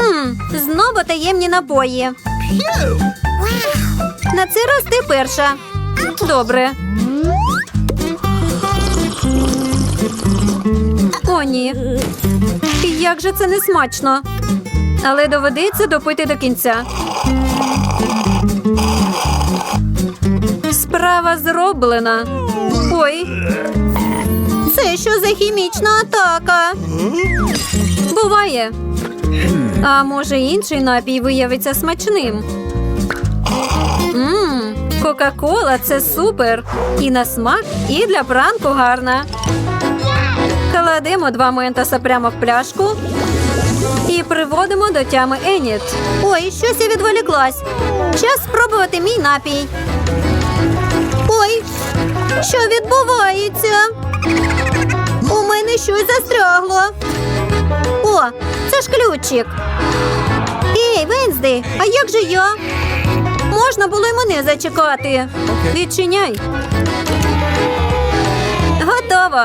Хм, знову таємні напої. На цей раз ти перша. Добре. О, ні. Як же це не смачно. Але доведеться допити до кінця. Справа зроблена. Ой. Це що за хімічна атака? Буває. А може інший напій виявиться смачним. Мм, Кока-кола це супер. І на смак, і для пранку гарна. Кладемо два ментоса прямо в пляшку і приводимо до тями Еніт. Ой, щось я відволіклась. Час спробувати мій напій. Ой, що відбувається? У мене щось застрягло. Ключик. Ей, Венсди, а як же я? Можна було й мене зачекати. Відчиняй.